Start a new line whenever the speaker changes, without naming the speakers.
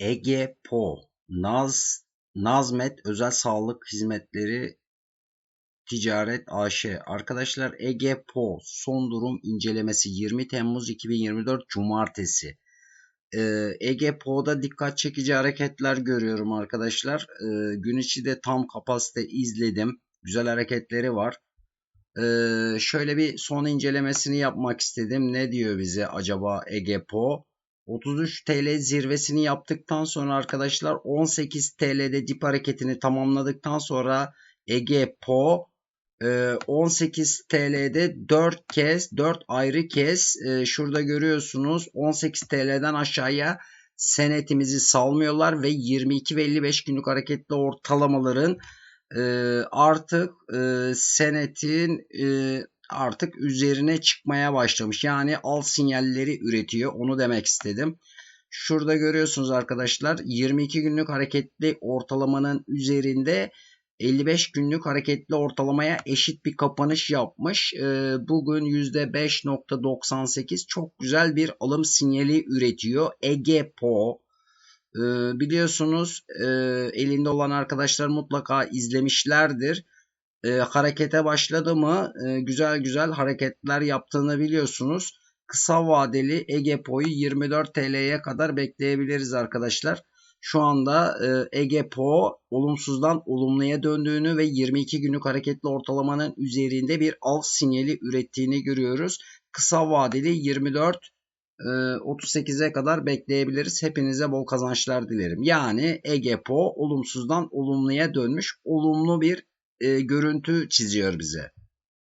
EGPO Naz Nazmet Özel Sağlık Hizmetleri Ticaret AŞ. Arkadaşlar EGPO son durum incelemesi 20 Temmuz 2024 Cumartesi. Ee, EGPO'da dikkat çekici hareketler görüyorum arkadaşlar. Ee, gün içi de tam kapasite izledim. Güzel hareketleri var. Ee, şöyle bir son incelemesini yapmak istedim. Ne diyor bize acaba EGPO? 33 TL zirvesini yaptıktan sonra arkadaşlar 18 TL'de dip hareketini tamamladıktan sonra EGPO 18 TL'de 4 kez 4 ayrı kez e, şurada görüyorsunuz 18 TL'den aşağıya senetimizi salmıyorlar ve 22 ve 55 günlük hareketli ortalamaların e, artık e, senetin artık üzerine çıkmaya başlamış. Yani al sinyalleri üretiyor. Onu demek istedim. Şurada görüyorsunuz arkadaşlar 22 günlük hareketli ortalamanın üzerinde 55 günlük hareketli ortalamaya eşit bir kapanış yapmış. Ee, bugün %5.98 çok güzel bir alım sinyali üretiyor. EGPO ee, biliyorsunuz e, elinde olan arkadaşlar mutlaka izlemişlerdir. Ee, harekete başladı mı e, güzel güzel hareketler yaptığını biliyorsunuz. Kısa vadeli EGPO'yu 24 TL'ye kadar bekleyebiliriz arkadaşlar şu anda e, EGPO olumsuzdan olumluya döndüğünü ve 22 günlük hareketli ortalamanın üzerinde bir al sinyali ürettiğini görüyoruz. Kısa vadeli 24 38'e kadar bekleyebiliriz. Hepinize bol kazançlar dilerim. Yani EGPO olumsuzdan olumluya dönmüş olumlu bir e, görüntü çiziyor bize.